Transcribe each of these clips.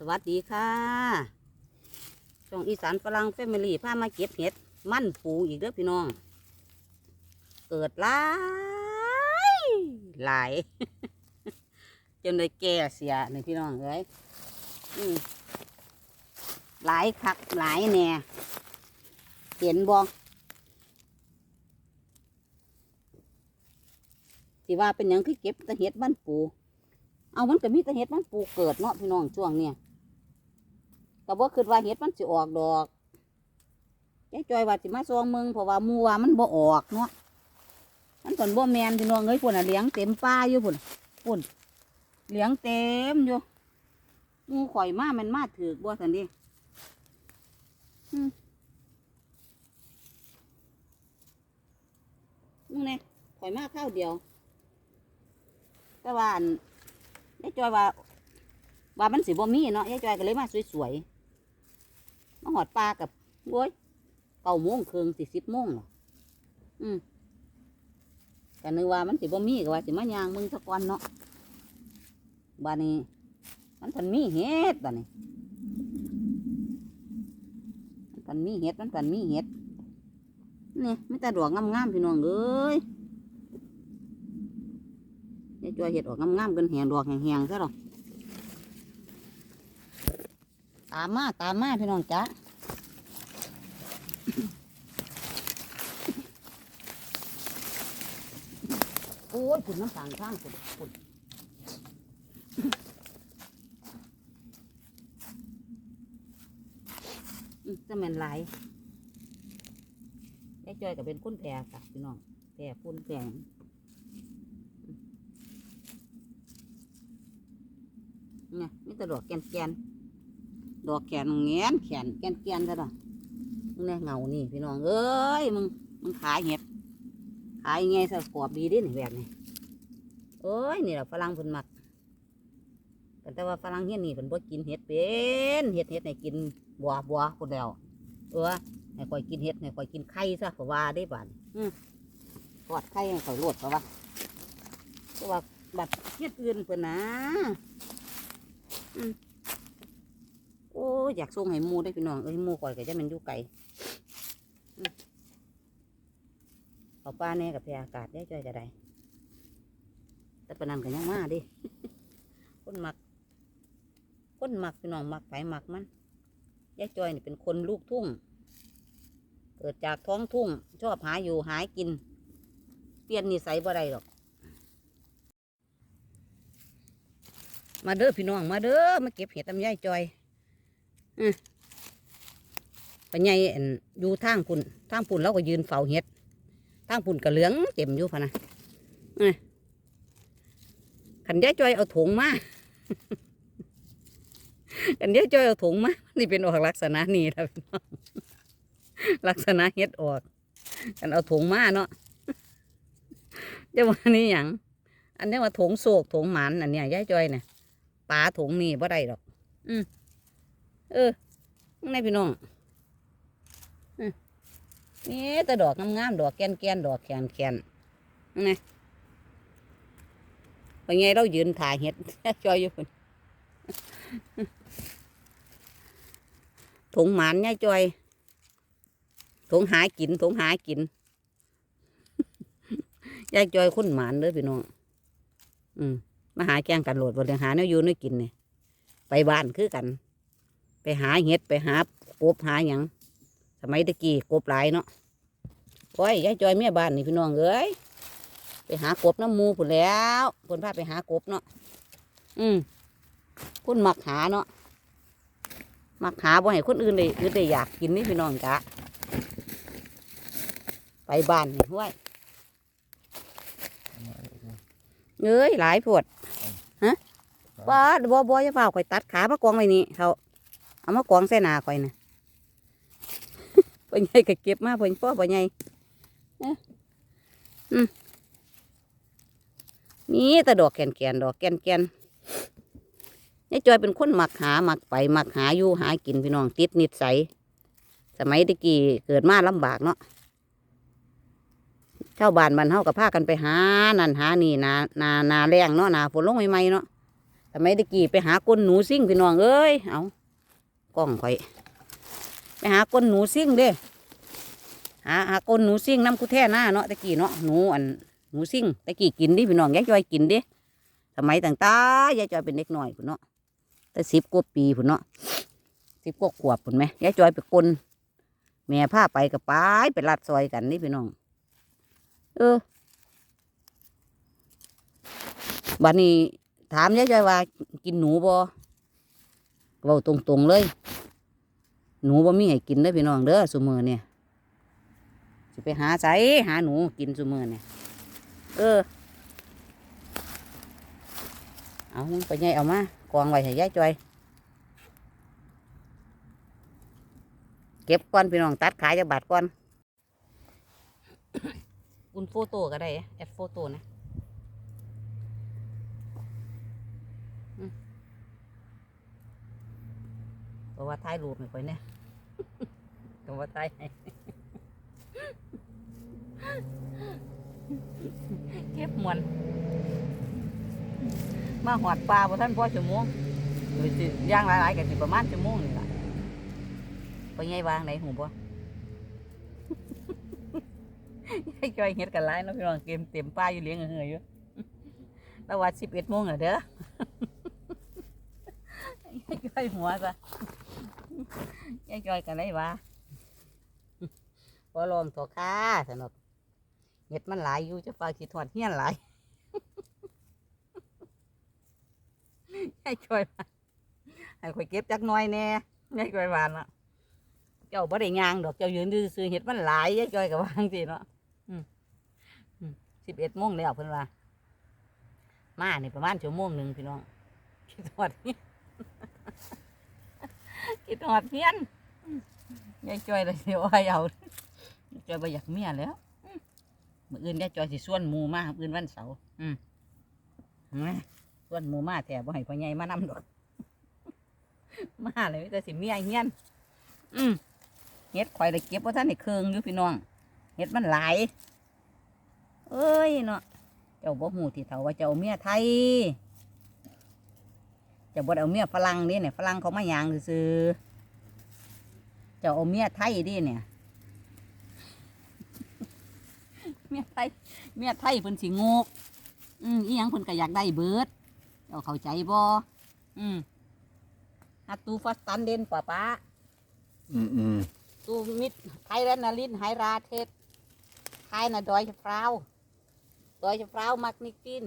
สวัสดีค่ะช่องอีสานฝรั่งแฟมิลี่พามาเก็บเห็ด มั่นปูอีกเด้อพี่น้อง เกิดหลายหลาย จนได้แก่เสียในพี่น้องเอ้ยหลายคักหลายแน่เห็นบ่ที่ว่าเป็นหยังคือเก็บแตะเห็ดบ้านปู เอามันก็มีต่เห็ดมันปูเกิดเนาะพี่น้องช่วงเนี้ย ก็บ่คิดว่าเห็ดมันสิออกดอกยายจอยว่าสิมาซองมืองเพราะว่ามูว่ามันบ่ออกเนาะมันก่อนบ่แมนพี่น้องเอ้ยพุ่นน่ะเลี้ยงเต็มป่าอยู่พุ่นพุ่นเลี้ยงเต็มอยู่มูข่อยมามันมาถือบ่สันดิมึงเนี่ยข่อยมาข้าวเดียวแต่ว่าอัยายจอยว่า ว่ามันสิบ่มีเนาะยายจอยก็เลยมาสวยๆ มาหอดปลากับโว้ยเก้าโมงครึ่งสิสิบโมงหรออืมก็นึกว่ามันสิบ่มีก็ว่าสิมายางมึงสักวันเนาะบานี้ มันพันมีเห็ดบานี้มันพันมีเห็ดมันพันมีเห็ดนี่ไม่แต่ดอกงามๆพี่น้องเอ้ยยายจอยเห็ดออกงามๆกันแหงดอกแหงๆซะหรอกตามมาตามมาพี่น้องจ๊ะโอ้ยผุนน้ำตาลข้างผุนผุนจะแม่นไหลายยายจอยก็เป็นคนแพร่ค่ะพี่น้องแพร่พุ่นแพร่เนี่ยมีแต่ดอกแกนแกน ดอกแขนแงนแขนแกนแกนซะดอกมึงเนี่ยเงานี่พี่น้องเอ้ยมึงมึงขายเห็ดขายไงสะกอบดีดิหนแบบนี้เอ้ยนี่แหละฝรั่งเพิ่นมักแต่ว่าฝรั่งเฮียนี่เพิ่นบ่กินเห็ดเป็นเห็ดเห็ดให้กินบัวบัวคนเดียวเออให้คอยกินเห็ดให้คอยกินไข่ซะเพราะว่าได้บาดอืมทอดไข่ให้คอยรวดเพราะว่าเพราะว่าบัดเฮ็ดอื่นเพิ่นนะ โอ้ยอยากส่งให้มูได้พี่น้องเอ้ยมูก่อยก็จะมันอยู่ไกลเอาป้าแน่กับแพรอากาศได้จ่อยจะได้แต่ปนันก็ยังมาดิคนมักคนมักพี่น้องมักไผมักมันยายจอยนี่เป็นคนลูกทุ่ง เกิดจากท้องทุ่ง ชอบหาอยู่หายกิน เปลี่ยนนิสัยบ่ได้หรอก มาเด้อพี่น้องมาเด้อมาเก็บเห็ดตำยายจอย อือปะไงอั่นอยู่ทางพุ่นทางพุ่นเราก็ยืนเฝ้าเห็ดทางพุ่นก็เหลืองเต็มอยู่พะนะอื้อขันยายจอยเอาถุงมาขันยายจอยเอาถุงมา นี่เป็นออกลักษณะนี้แล้วพี่น้องลักษณะเห็ดออกกันเอาถุงมาเนาะจะว่านี่หยังอันนี้ว่าถุงโศกถุงหมันอันเนี้ยยายจอยเนี่ยปลาถุงนี่บ่ได้ดอก อืม เออข้างในพี่น้องนี่แต่ดอกงามๆดอกแกนๆดอกแขนๆนั่นไงเป็นไงเรายืนถ่ายเห็ดจอยอยู่พุ่นถุงหมานเนี่ยจอยถุงหากินถุงหากินยายจอยคนหมานเด้อพี่น้องอืมมาหาแกงกันโหลดบนหาแนวอยู่แนวกินเนี่ยไปบ้านคือกัน ไปหาเห็ดไปหากบหาหยังสมัยตะกี้กบหลายเนาะโอ้ยยายจอยเมียบ้านนี่พี่น้องเอ้ยไปหากบน้ำหมูผุนแหล้วคนพาไปหากบเนาะอืมคนมักหาเนาะมักหาบ่ให้คนอื่นได้อื่นได้อยากกินนี่พี่น้องกะไปบ้านนี่ห้วยเอ้ยหลายปวดบ่บ่บ่จะเฝ้าข่อยตัดขามากองไว้นี่เขา เอามากองใส่หนาข่อยน่ะพ่อใหญ่ก็เก็บมาพ่อพ่อพ่อใหญ่เอ้ออืมนี่แต่ดอกแก่นดอกแก่นๆนี่จอยเป็นคนหมักหาหมักไปหมักหาอยู่หากินพี่น้องติดนิสัยสมัยตะกี้เกิดมาลำบากเนาะชาบ้านบ้านเฮาก็พากันไปหานั่นหานี่นานานาแรงเนาะนาฝนลงใหม่ๆเนาะสทำไมตะกี้ไปหาก้นหนูซิ่งพี่น้องเอ้ยเอา กล้องข่อย ไปหาก้นหนูซิ่งเด้หาหาก้นหนูซิ่งน้ำกูแท่หน้าเนาะตะกี้เนาะหนูอันหนูซิ่งตะกี้กินดิพี่น้องยายจอยกินดิสมัยต่างตายายจอยเป็นเด็กหน้อยพุ่นเนาะแต่สิบกว่าปีพุ่นเนาะสิบกว่าขวบพุ่นไหมยายจอยไปกลนแม่พาไปกับไปไปลัดซอยกันนี่พี่น้อง เออบัดนี้ถามยายจอยว่า กินหนูบ่ เว้าตรงๆเลย หนูบ่มีให้กินเด้พี่น้องเด้อซุมือเนี่ยสิไปหาไสหาหนูกินซุมือเนี่ยเออ เอาไปใหญ่เอามากองไว้ให้ยายจอยเก็บก่อนพี่น้องตัดขายจากบาทก่อน อุ่นโฟโต้ก็ได้แอดโฟโต้นะ เพราะว่าถ่ายรูปไม่ค่อยเนี่ยก็ว่าถ่ายให้เก็บมวนมาหอดปลาบ่ท่านพ่อชั่วโมงหรือสิย่างหลายๆกันสิประมาณชั่วโมงนี่แหละไปไงวางไหนหูบ่ให้จอยเฮ็ดกันหลายเนาะพี่น้องเกมเต็มป้าอยู่เลี้ยงเหื่ออยู่แล้วว่าสิบเอ็ดโมงเหรอเด้อให้จอยหัวซะ ให้จอยกันได้วะพอลมตัวค้าสนุกเห็ดมันหลายอยู่จะฝาขีดถอดเฮี้ยนหลายให้จอยมาให้ข่อยเก็บจักน้อยแน่ให้จอยวานละเจ้าบ่ได้ยางดอกเจ้ายืนซื้อเห็ดมันหลายยายจอยกับวางสิเนาะสิบเอ็ดโมงแล้วเพิ่นว่ามาเนี่ประมาณชั่วโมงหนึ่งพี่น้องคิดหอดเฮียน คิดหอดเพี้ยนยายจอยเลยเดี๋ยวให้เอาจอยไปอยากเมียแล้วมืออื่นยายจอยสิส่วนหมูมามื้ออื่นวันเสาร์อืมมาส่วนหมูมาแถบ่ให้พ่อใหญ่มานำดอกมาเลยมีแต่สิเมียเฮียนอืมเฮ็ดข่อยได้เก็บว่าท่านในเครืองอยู่พี่น้องเฮ็ดมันหลายเอ้ยเนาะเจ้าบ่หูที่เถาว่าเจ้าเมียไทย จ้าบ่ได้เอาเมียฝรั่งนี่เนี่ยฝรั่งเขามาหยางซื้อๆเจ้าเอาเมียไทยดิเนี่ยเมียไทยเมียไทยเพิ่นสิงกอืมอีหยังเพิ่นก็อยากได้เบิดเจ้าเข้าใจบ่อืมฮัตตูฟัสตันเดนป้าป้าอืมอืมตูมิดไทยแลนนาลินไฮราเทศไทยนะดอยฟราวดอยฟราวมักนิกิน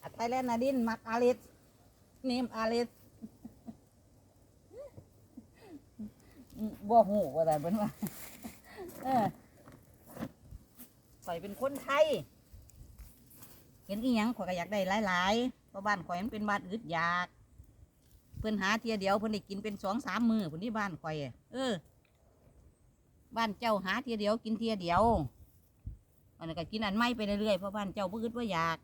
อะไทยแลนนาลินมักอาลิส นิมอาลิสบ่หูว่าอะไรเป็นว่าเออข่อยเป็นคนไทย เห็นอีหยังข่อยก็อยากได้หลายๆเพราะบ้านข่อยมันเป็นบ้านอึดอยาก เพิ่นหาเทียเดียวเพิ่นได้กินเป็นสองสามมือเพิ่นที่บ้านข่อยเออ บ้านเจ้าหาเทียเดียวกินเทียเดียวอันนั้นก็กินอันไม่ไปเรื่อยๆเพราะบ้านเจ้าบ่อึดว่าอยาก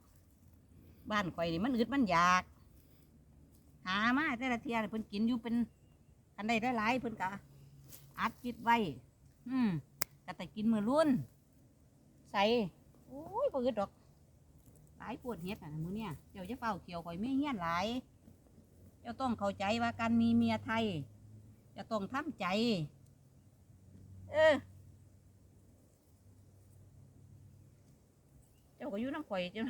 บ้านข่อยนี่มันอึดมันอยาก หามาแต่ละเทียเพิ่นกินอยู่เป็นอันใดได้หลายเพิ่นก็อัดจิตไว้ อืมก็แต่กินมือรุ่น ใส่โอ้ยบ่อึดดอก หลายปวดเฮ็ดอะมื้อเนี่ยเจ้าจะเฝ้าเขียวข่อยไม่เฮี้ยนหลาย เจ้าต้องเข้าใจว่าการมีเมียไทย จะต้องทำใจ เออ เจ้าก็อยู่น้ำข่อยจ้ะ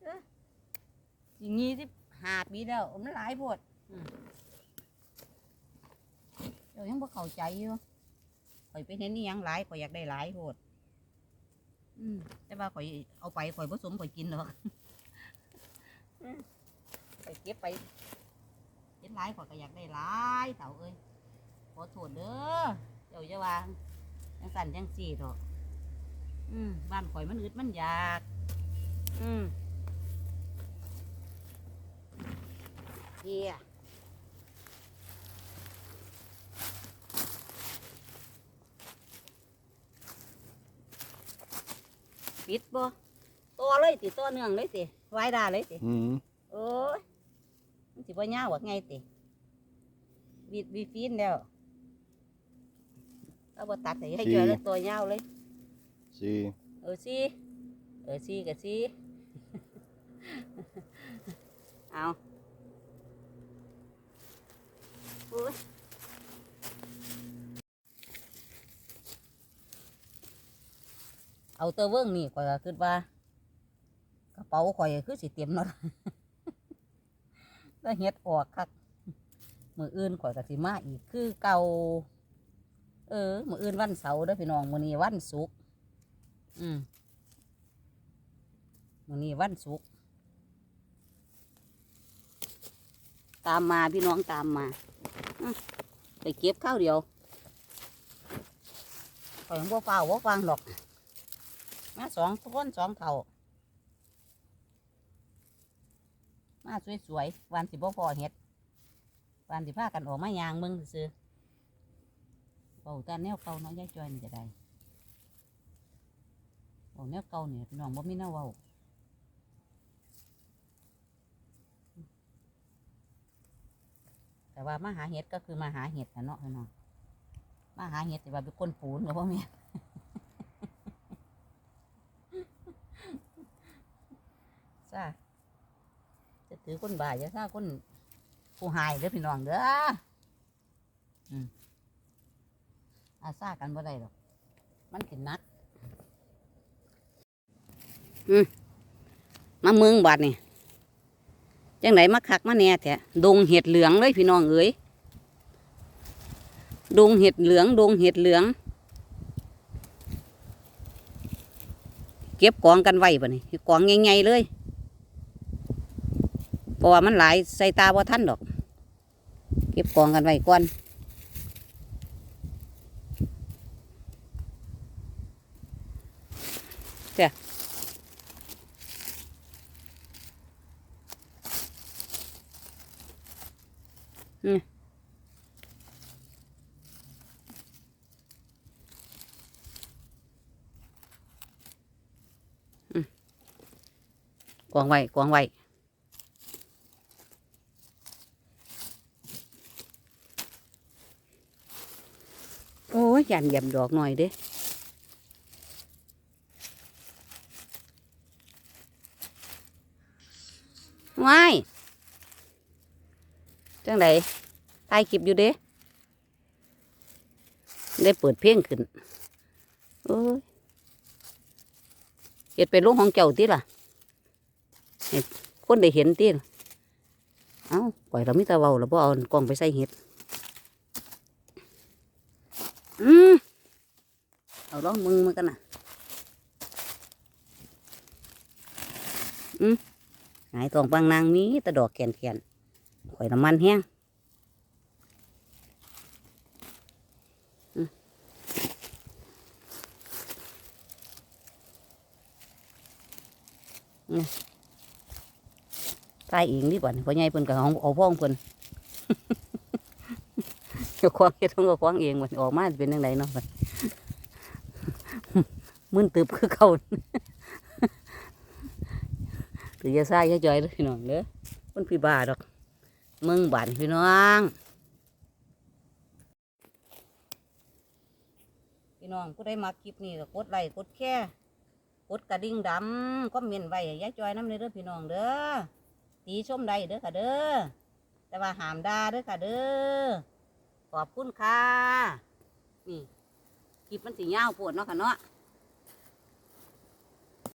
เอออย่างงี้ที่ หาปีแล้วมันหลายโพดอืมเจ้ายังบ่เข้าใจอยู่ข่อยไปเห็นนี่ยังหลายข่อยอยากได้หลายโพดอืมแต่ว่าข่อยเอาไปข่อยผสมข่อยกินหรอกอืมไปเก็บไปเห็นหลายข่อยก็อยากได้หลายเต่าเอ้ยขอโทษเด้อเจ้าจะวางจังสั่นจังสี่เถอะอืมบ้านข่อยมันอึดมันอยาก อืม เฮียปิดบ่ตัวเลยติตัวเนื่องเลยติไว้ดาเลยติอืมโอ้ยมันสิบ่ยาวว่าไงติบีดบีฟีนแล้วเอาบ่ตัดให้ให้ เอาเลยสี่เออสิเออสิกับสิเอาอุ๊ยเอาเตอเวิ้งนี่ข่อยก็คิดว่า กระเป๋าข่อยคือสิเต็มนาะแล้วเฮ็ดออกคักมืออื่นข่อยก็สิมาอีกคือเก่าเออมืออื่นวันเสาร์เด้อพี่น้องมื้อนี้วันศุกร์อืมมื้อนี้วันศุกร์ตามมาพี่น้องตามมา ไปเก็บข้าวเดียวข่อยยังบ่ฟ้าวบ่ฟังดอก มาสองคนสองเท่ามาสวยๆวันสิบ่พอเฮ็ดวันสิพากันออกมายางมึงซื้อๆเบาแตาแนวเก่าเนาะยายจอยนี่จะได้เบาแนวเก่าเนี่ยน้องบ่มีแนวเว้าแต่ ว่ามาหาเห็ดก็คือมาหาเห็ดนะเนาะพี่น้องมาหาเห็ดแต่ว่าเป็นคนปูนก็บ่แม่นซ่าจะถือคนบ่ายจะซ่าคนผู้หายเด้อพี่น้องเด้ออืมอาซ่ากันบ่ได้หรอก มันเป็นนัก อืมมาเมืองบาดนี่ จังไหนมาคักมาแน่แท้ดงเห็ดเหลืองเลยพี่น้องเอ๋ยดงเห็ดเหลืองดงเห็ดเหลือง เก็บกองกันไว้บ่นี่กองใหญ่ๆเลยเพราะว่ามันหลายใส่ตาบ่ท่านดอก เก็บกองกันไว้ก่อนจ้ะ อืมอืมกองไว้กองไว้โอ้ยยันยำดอกหน่อยเด้ว้าย จังไดถ่ายคลิปอยู่เด้ ได้เปิดเพลงขึ้นโอ้ยเห็ดไปลงของเจ้าติล่ะเห็ดคนได้เห็นติล่เอ้าปล่อยเราไมิตาเวาแล้วบ่เอากล้องไปใส่เห็ด อืมเอาลองมึงมากันนะอืมหายตองปังนางมีต่ดอกแกนแกน ข่อยน้ำมันแห้งตายเองดีกว่าพ่อใหญ่เพิ่นกับเอาเอาพ้องเพิ่นเจ้าของเฮ็ดของเจ้างเองมันออกมาเป็นยังไงเนาะมึนตึบคือเขาถือจะซ่ายจะจอยเด้อพี่น้องเด้อมันพี่บ้าดอก เมืองบ้านพี่น้อง พี่น้องผู้ได้มาคลิปนี้ก็กดไลค์กดแค่กดกระดิ่งดำก็เมียนไว้ยายจอยน้ำเลยเด้อพี่น้องเด้อตีชมได้เด้อค่ะเด้อแต่ว่าหามด่าเด้อค่ะเด้อขอบคุณค่ะนี่คลิปมันสียาปวดเนาะค่ะเนาะ